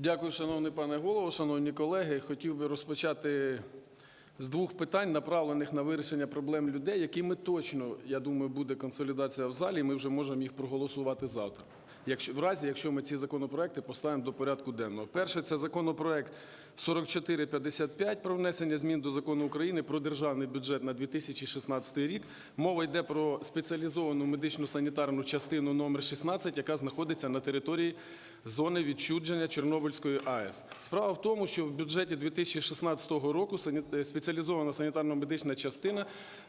Дякую, шановний пане голово, шановні колеги. Хотів би розпочати з двох питань, направлених на вирішення проблем людей, якими точно, я думаю, буде консолідація в залі, і ми вже можемо їх проголосувати завтра. Якщо в разі, якщо ми ці законопроекти поставимо до порядку денного. Перше, це законопроект 4455 про внесення змін до закону України про державний бюджет на 2016 рік. Мова йде про спеціалізовану медичну санітарну частину номер 16, яка знаходиться на території зони відчудження Чорнобильської АЕС. Справа в тому, що в бюджеті 2016 року е, спеціалізована санітарно-медична частина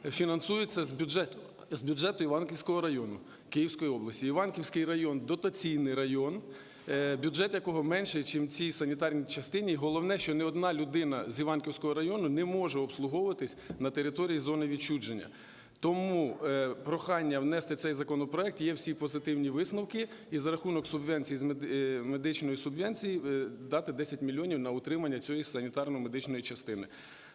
фінансується з бюджету, з бюджету Іванківського району Київської області. Іванківський район дотаційний район, е, бюджет якого менший, ніж цій санітарній частині. Головне, що не одна людина з Іванківського району не може обслуговуватись на території зони відчудження. Тому е, прохання внести цей законопроект є всі позитивні висновки, і за рахунок субвенції з е, медичної субвенції е, дати 10 мільйонів на утримання цієї санітарно-медичної частини.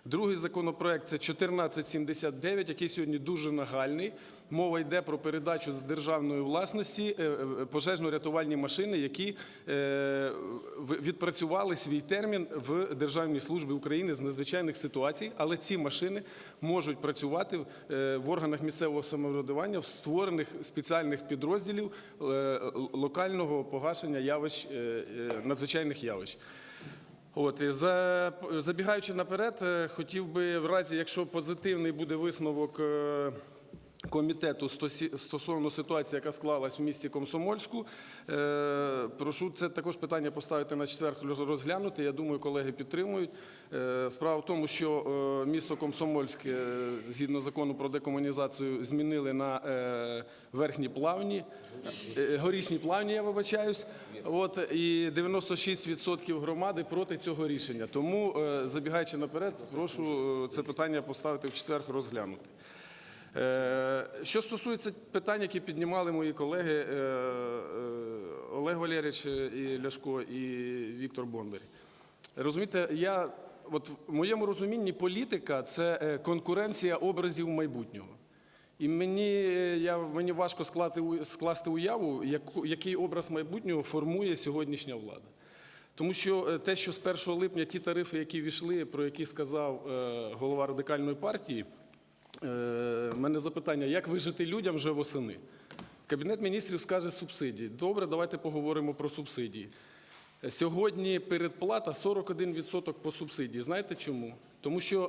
Другий законопроект це 1479, який сьогодні дуже нагальний. Мова йде про передачу з державної власності е, е, пожежно-рятувальні машини, які е, відпрацювали свій термін в Державній службі України з надзвичайних ситуацій, але ці машини можуть працювати в органах місцевого самоврядування в створених спеціальних підрозділів локального погашення явищ надзвичайних явищ. От і за забігаючи наперед, е, хотів би в разі, якщо позитивний буде висновок. Комітету стосовно ситуації, яка склалась в місті Комсомольську, е, прошу це також питання поставити на четвер розглянути. Я думаю, колеги підтримують. Е, Справа в тому, що е, місто Комсомольськ, е, згідно закону про декомунізацію, змінили на верхні плавні, горішні плавні, я вибачаюсь. От і 96% громади проти цього рішення. Тому, забігаючи наперед, прошу це питання поставити в четвер розглянути. Е, Що стосується питань, які піднімали мої колеги е, е, Олег Валерійович і Ляшко, і Віктор Бондар. Розумієте, я от в моєму розумінні політика це конкуренція образів майбутнього. І мені, я, мені важко склати, скласти уяву, яку, який образ майбутнього формує сьогоднішня влада. Тому що те, що з 1 липня ті тарифи, які війшли, про які сказав голова радикальної партії, е, в мене запитання, як вижити людям вже восени? Кабінет міністрів скаже субсидії. Добре, давайте поговоримо про субсидії. Сьогодні передплата 41% по субсидії. Знаєте чому? Тому що е,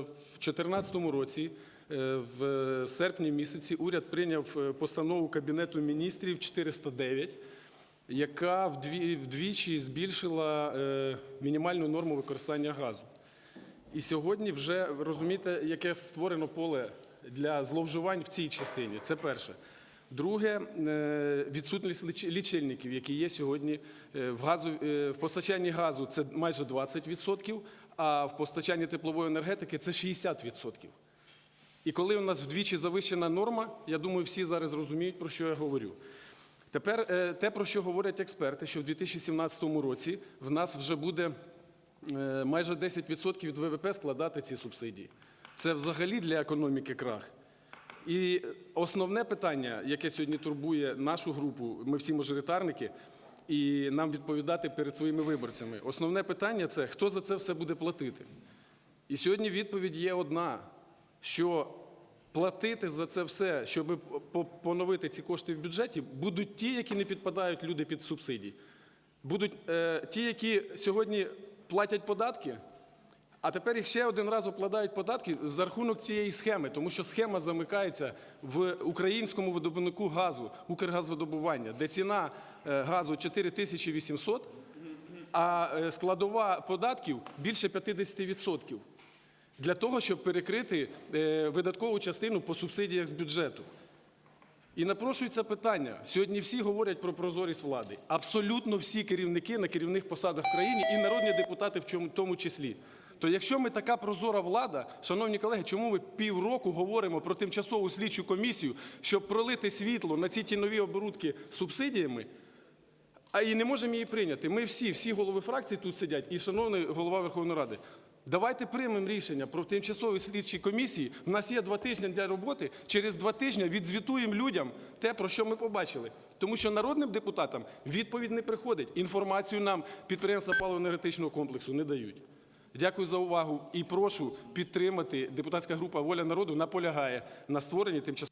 в 2014 році, е, в серпні місяці, уряд прийняв е, постанову Кабінету міністрів 409, яка вдві- вдвічі збільшила е, мінімальну норму використання газу. І сьогодні вже розумієте, яке створено поле для зловживань в цій частині. Це перше. Друге, е, відсутність лічильників, які є сьогодні е, в газу е, в постачанні газу, це майже 20%, а в постачанні теплової енергетики це 60%. І коли у нас вдвічі завищена норма, я думаю, всі зараз розуміють, про що я говорю. Тепер те, про що говорять експерти, що в 2017 році в нас вже буде майже 10% від ВВП складати ці субсидії. Це взагалі для економіки крах. І основне питання, яке сьогодні турбує нашу групу, ми всі мажоритарники, і нам відповідати перед своїми виборцями. Основне питання це хто за це все буде платити. І сьогодні відповідь є одна: що платити за це все, щоб поновити ці кошти в бюджеті, будуть ті, які не підпадають люди під субсидії. Будуть е, ті, які сьогодні платять податки, а тепер їх ще один раз укладають податки за рахунок цієї схеми, тому що схема замикається в українському видобувнику газу, Укргазвидобування, де ціна е, газу 4800, а е, складова податків більше 50%. Для того, щоб перекрити е, видаткову частину по субсидіях з бюджету. І напрошується питання. Сьогодні всі говорять про прозорість влади. Абсолютно всі керівники на керівних посадах в країні і народні депутати в тому числі. То якщо ми така прозора влада, шановні колеги, чому ми півроку говоримо про тимчасову слідчу комісію, щоб пролити світло на ці тінові оборудки субсидіями, а і не можемо її прийняти? Ми всі, всі голови фракцій тут сидять, і шановний голова Верховної Ради. Давайте приймемо рішення про тимчасові слідчі комісії. У нас є два тижні для роботи. Через два тижні відзвітуємо людям те, про що ми побачили. Тому що народним депутатам відповідь не приходить. Інформацію нам підприємства паливо-енергетичного комплексу не дають. Дякую за увагу і прошу підтримати. Депутатська група Воля народу наполягає на створенні тимчасової.